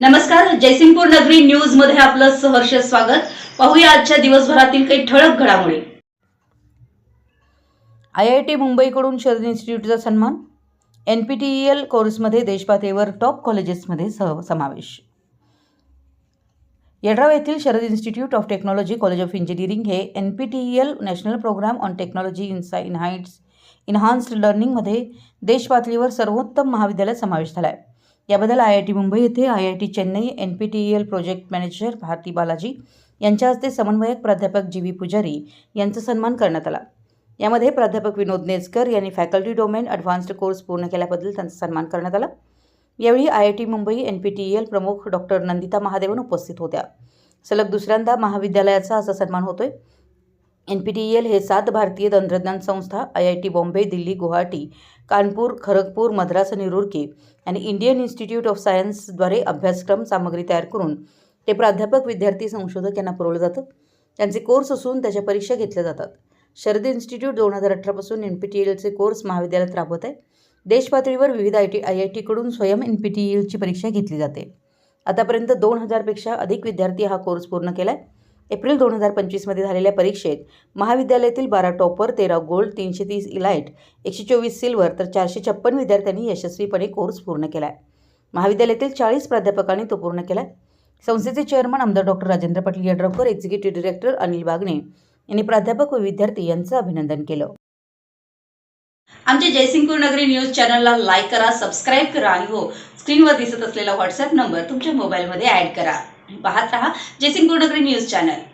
नमस्कार जयसिंगपूर नगरी न्यूजमध्ये आपलं सहर्ष स्वागत. पाहूया आजच्या दिवसभरातील काही ठळक घडामोडी. आय आय टी मुंबईकडून शरद इन्स्टिट्यूटचा सन्मान. N P T E L कोर्समध्ये देशपातळीवर टॉप कॉलेजेसमध्ये सह समावेश. येड्राव येथील Sharad institute of technology college of engineering हे N P T E L national programme on technology इन्सा इनहाइट्स इन्हान्स्ड लर्निंगमध्ये देशपातळीवर सर्वोत्तम महाविद्यालयात समावेश झाला आहे याबद्दल आय आय टी मुंबई येथे I I T Chennai N P T E L project manager Bharati Balaji यांच्या हस्ते समन्वयक प्राध्यापक जी व्ही पुजारी यांचा सन्मान करण्यात आला. यामध्ये प्राध्यापक विनोद नेजकर यांनी फॅकल्टी डोमेन ॲडव्हान्स्ड कोर्स पूर्ण केल्याबद्दल त्यांचा सन्मान करण्यात आला. यावेळी I I T Mumbai N P T E L प्रमुख डॉक्टर नंदिता महादेवन उपस्थित होत्या. सलग दुसऱ्यांदा महाविद्यालयाचा असा सन्मान होतोय. एन पी टी एल हे सात भारतीय तंत्रज्ञान संस्था I I T Bombay Delhi Guwahati Kanpur Kharagpur Madras आणि रुरकी आणि इंडियन इन्स्टिट्यूट ऑफ सायन्सद्वारे अभ्यासक्रम सामग्री तयार करून ते प्राध्यापक विद्यार्थी संशोधक यांना पुरवलं जातं. त्यांचे कोर्स असून त्याच्या परीक्षा घेतल्या जातात. शरद इन्स्टिट्यूट दोन हजार अठरापासून एन पी टी एलचे कोर्स महाविद्यालयात राबवत आहे. देशपातळीवर विविध आय टी आय आय टीकडून स्वयं एन पी टी एलची परीक्षा घेतली जाते. आतापर्यंत दोन हजारपेक्षा अधिक विद्यार्थी हा कोर्स पूर्ण केला आहे एप्रिल दोन हजार पंचवीसमध्ये झालेल्या परीक्षेत महाविद्यालयातील बारा टॉपर तेरा गोल्ड तीनशे तीस इलाइट एकशे चोवीस सिल्वर तर चारशे छप्पन विद्यार्थ्यांनी यशस्वीपणे कोर्स पूर्ण केला आहे महाविद्यालयातील चाळीस प्राध्यापकांनी तो पूर्ण केला आहे संस्थेचे चेअरमन आमदार doctor Rajendra Patil Yadravkar executive director Anil Bagane यांनी प्राध्यापक व विद्यार्थी यांचं अभिनंदन केलं. आमच्या जयसिंगपूर नगरी न्यूज चॅनलला लाईक करा सबस्क्राईब करा आणि हो स्क्रीनवर दिसत असलेला व्हॉट्सअप नंबर तुमच्या मोबाईलमध्ये ऍड करा. पाहत रहा. जयसिंग नगरी न्यूज चॅनल.